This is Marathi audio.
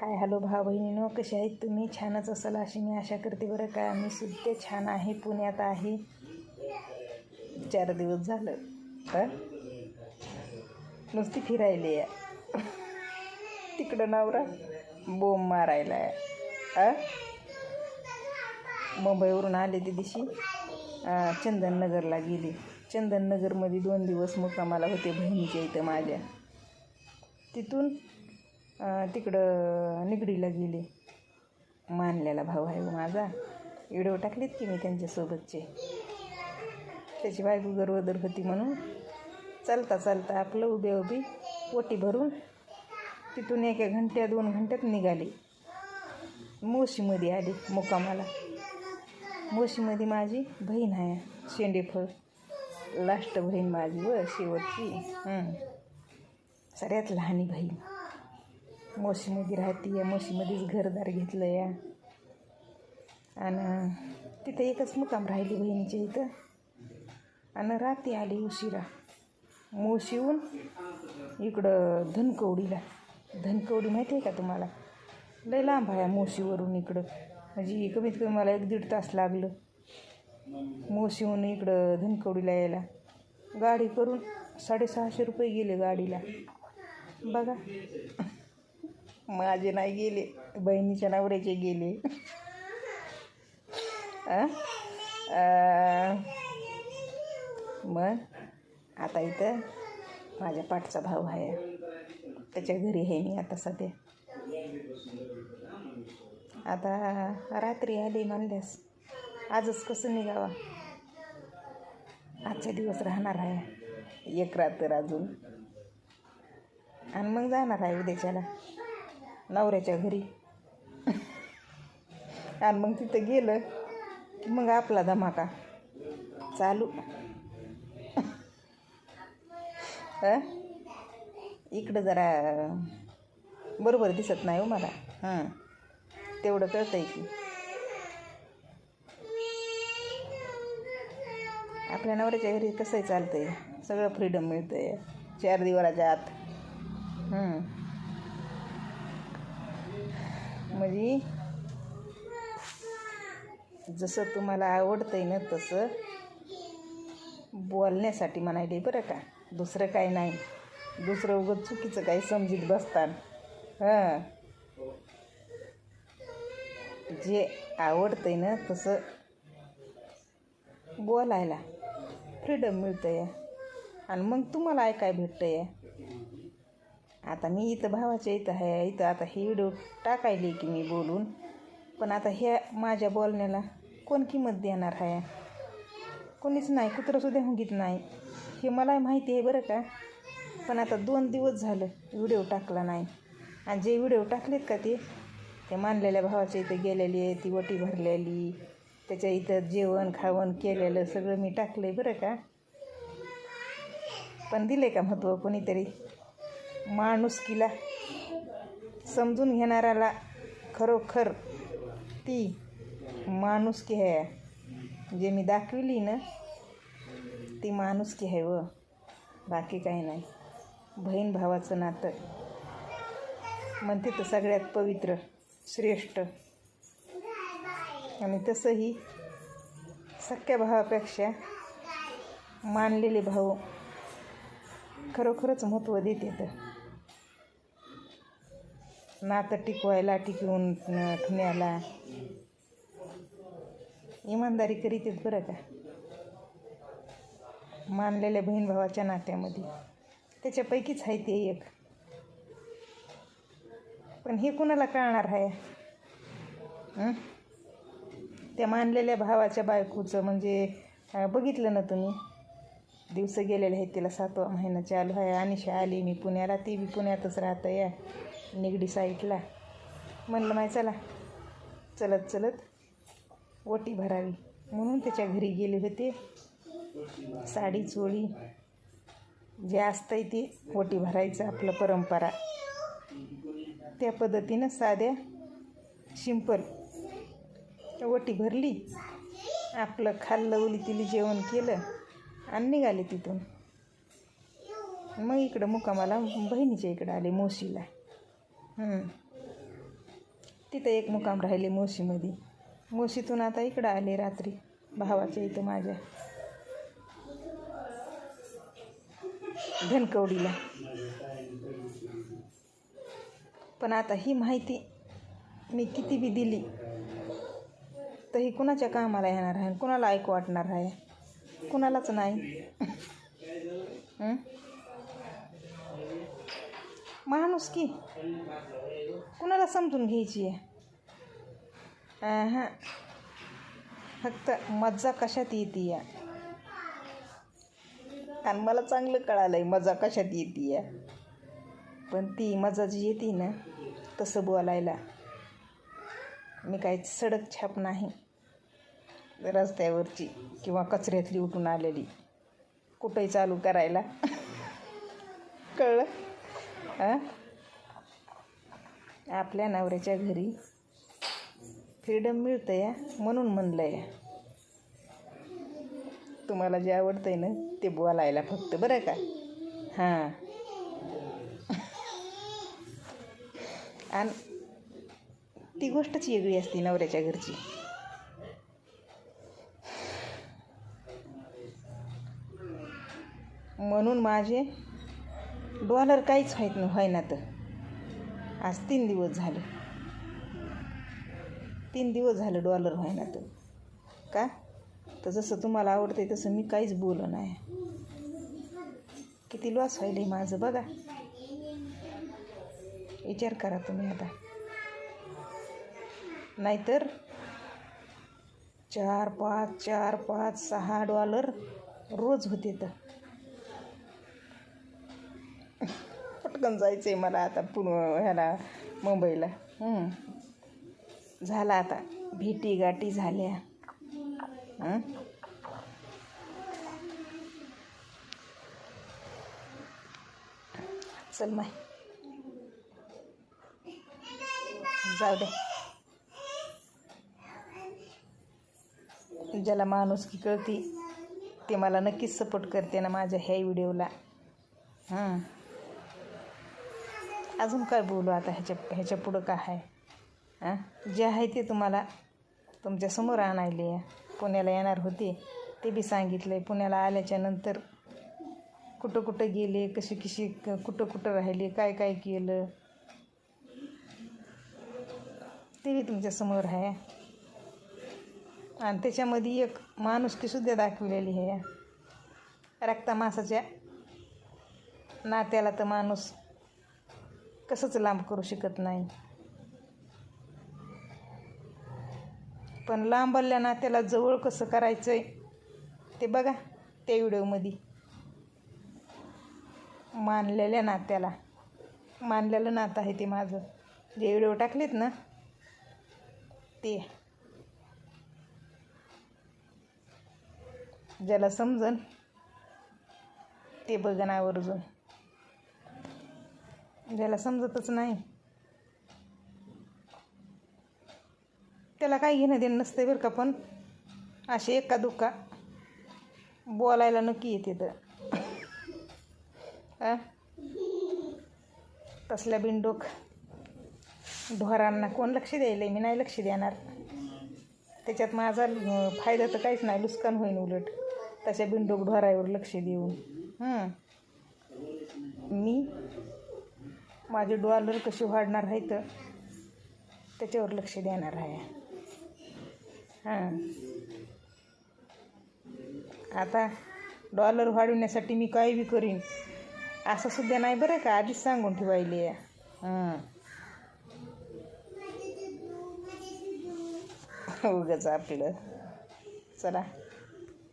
हाय हॅलो भाऊ बहिणीनो कसे आहेत तुम्ही? छानच असाल अशी मी आशा करते बरं का. मी सुद्धा छान आहे पुण्यात आहे. चार दिवस झालं तर नुसती फिरायली आहे. तिकडं नवरा बोंब मारायला आहे. मुंबईवरून आले ते दिवशी चंदननगरला गेली. चंदननगरमध्ये दोन दिवस मुक्कामाला होते बहिणीच्या इथं माझ्या. तिथून तिकडं निगडीला गेले. मानलेला भाऊ आहे हो माझा. व्हिडिओ टाकलेत की मी त्यांच्यासोबतचे. त्याची बायको गरोदर होती म्हणून चालता चालता आपलं उभे उभी ओटी भरून तिथून एका घंट्या दोन घंट्यात निघाली. मोशीमध्ये आली मुकामाला मोशीमध्ये माझी बहीण आहे. शेंडेफळ. लास्ट बहीण माझी व शेवटची. सगळ्यात लहानी बहीण. मोशीमध्ये राहते या मोशीमध्येच घरदार घेतलं या आणि तिथं एकच मुकाम राहिली बहिणीच्या इथं. आणि राती आली उशिरा. मोशीहून इकडं धनकवडीला. धनकवडी माहिती आहे का तुम्हाला? लय लांब आहे मोशीवरून इकडं. म्हणजे कमीत कमी मला एक दीड तास लागलं. मोशीहून इकडं धनकवडीला यायला. गाडी करून साडेसहाशे रुपये गेले गाडीला. बघा. माझे नाही गेले. बहिणीच्या नवऱ्याचे गेले. मग? आता इथं माझ्या पाठचा भाऊ आहे. त्याच्या घरी आहे मी आता सध्या. आता रात्री आली म्हणल्यास आजच कसं निघावा? आजचा दिवस राहणार आहे. एक रात्र अजून. आणि मग जाणार आहे उद्याच्याला. नवऱ्याच्या घरी. आणि मग तिथं गेलं की मग आपला धमाका चालू. इकडं जरा बरोबर दिसत नाही हो मला. हां. तेवढं कळतं आहे की. आपल्या नवऱ्याच्या घरी कसंही चालतं आहे सगळं फ्रीडम मिळतं आहे चार दिवसाच्या आत हं. हवी जसं तुम्हाला आवडतं आहे ना तसं. बोलण्यासाठी म्हणायले बरं का. दुसरं काय नाही. दुसरं उगत चुकीचं काही समजीत बसतान. हां. जे आवडतं आहे ना तसं बोलायला. फ्रीडम मिळतं आहे आणि मग तुम्हाला ऐकाय भेटतं आहे आता मी इथं भावाच्या इथं आहे इथं आता हे व्हिडिओ टाकायली की मी बोलून. पण आता ह्या माझ्या बोलण्याला कोण किंमत देणार आहे कोणीच नाही कुत्रंसुद्धा हुंगीत नाही. हे मला माहिती आहे बरं का. पण आता दोन दिवस झालं व्हिडिओ टाकला नाही. आणि जे व्हिडिओ टाकलेत का ते ते मानलेल्या भावाच्या इथं गेलेली आहे ती वटी भरलेली. त्याच्या इथं जेवण खावण केलेलं सगळं मी टाकलं आहे बरं का. पण दिले का महत्त्व कोणीतरी माणुसकीला समजून घेणाऱ्याला खरोखर ती माणुसकी आहे. जे मी दाखविली ना ती माणुसकी आहे व. बाकी काही नाही. बहीण भावाचं नातं. म्हणते तर सगळ्यात पवित्र श्रेष्ठ. आणि तसंही सख्या भावापेक्षा मानलेले भाऊ खरोखरच महत्त्व देते तर. नातं टिकवायला टिकवून ठेवण्याला. इमानदारी करीत बरं का? मानलेल्या बहीण भावाच्या नात्यामध्ये. त्याच्यापैकीच आहे ते एक. पण हे कुणाला कळणार आहे? त्या मानलेल्या भावाच्या बायकोचं म्हणजे बघितलं ना तुम्ही? दिवस गेलेले आहेत तिला सातवा महिना चालू आहे. अनिशा आली मी पुण्याला ती बी पुण्यातच राहतं या निगडी साईडला. म्हणलं माय चला. चलत चलत ओटी भरावी. म्हणून त्याच्या घरी गेले होते. साडी चोळी जे असतंय ते ओटी भरायचं आपलं परंपरा. त्या पद्धतीनं साध्या सिंपल ओटी भरली. आपलं खाल्लं उली तिली जेवण केलं आणि निघाले तिथून. मग इकडं मुकामाला बहिणीच्या इकडं आले मोशीला तिथं एक मुकाम राहिले मोशीमध्ये. मोशीतून आता इकडं आले रात्री भावाच्या इथं माझ्या. धनकवडीला. पण आता ही माहिती मी किती बी दिली तर ही कुणाच्या कामाला येणार आहे? कुणाला ऐकू वाटणार आहे? कुणालाच नाही. माणूस की? कुणाला समजून घ्यायची आहे? हां फक्त मज्जा कशात येते या? आणि मला चांगलं कळालं आहे मजा कशात येते या? पण ती मजा जी येते ना तसं बोलायला मी काही सडक छाप नाही. रस्त्यावरची किंवा कचऱ्यातली उठून आलेली. कुठंही चालू करायला? कळलं? हां आपल्या नवऱ्याच्या घरी फ्रीडम मिळतं या? म्हणून म्हणलं या तुम्हाला जे आवडतंय ना ते बोलायला फक्त बरं का? हां. आणि ती गोष्टच वेगळी असते नवऱ्याच्या घरची. म्हणून माझे डॉलर काहीच व्हायत नाही व्हायना तर. आज तीन दिवस झाले. तीन दिवस झाले डॉलर व्हायना तर. का? तर जसं तुम्हाला आवडतंय तसं मी काहीच बोललो नाही. किती लॉस व्हायले माझं बघा. विचार करा तुम्ही आता. नाहीतर चार पाच चार पाच सहा डॉलर रोज होते तर. पटकन जायचं आहे मला आता पुन ह्याला मुंबईला. झाला आता. भेटी गाठी झाल्या. चल माय. जाऊ दे. ज्याला माणुसकी कळती ते मला नक्कीच सपोर्ट करते ना माझ्या ह्या व्हिडिओला हां. अजून काय बोलू आता ह्याच्या ह्याच्या पुढं काय आहे? हां? जे आहे ते तुम्हाला तुमच्यासमोर आणायले पुण्याला येणार होते ते बी सांगितलं आहे पुण्याला आल्याच्यानंतर कुठं कुठं गेले कशी कशी क- कुठं कुठं राहिले काय काय केलं? ते बी तुमच्यासमोर आहे. आणि त्याच्यामध्ये एक माणुसकीसुद्धा दाखवलेली आहे. रक्तामासाच्या नात्याला तर माणूस कसंच लांब करू शकत नाही. पण लांबल्या नात्याला जवळ कसं करायचं आहे ते बघा त्या व्हिडिओमध्ये. मानलेल्या नात्याला. मानलेलं नातं आहे ते माझं. जे व्हिडिओ टाकलेत ना ते. ज्याला समजन ते बघन आवर्जून. ज्याला समजतच नाही. त्याला काही घेणं देणं नसतं बरं का पण. असे एका दुका. बोलायला नक्की येते तर. तसल्या बिंडोक ढोरांना कोण लक्ष द्यायला मी नाही लक्ष देणार. त्याच्यात माझा फायदा तर काहीच नाही. नुकसान होईन उलट. तशा बिंडोक ढोरावर लक्ष देऊन. मी माझे डॉलर कसे वाढणार आहे तर? त्याच्यावर लक्ष देणार आहे. हां. आता डॉलर वाढवण्यासाठी मी काय बी करीन? असं सुद्धा नाही बरं का आधीच सांगून ठेवायले हां. उगच आपलं. चला.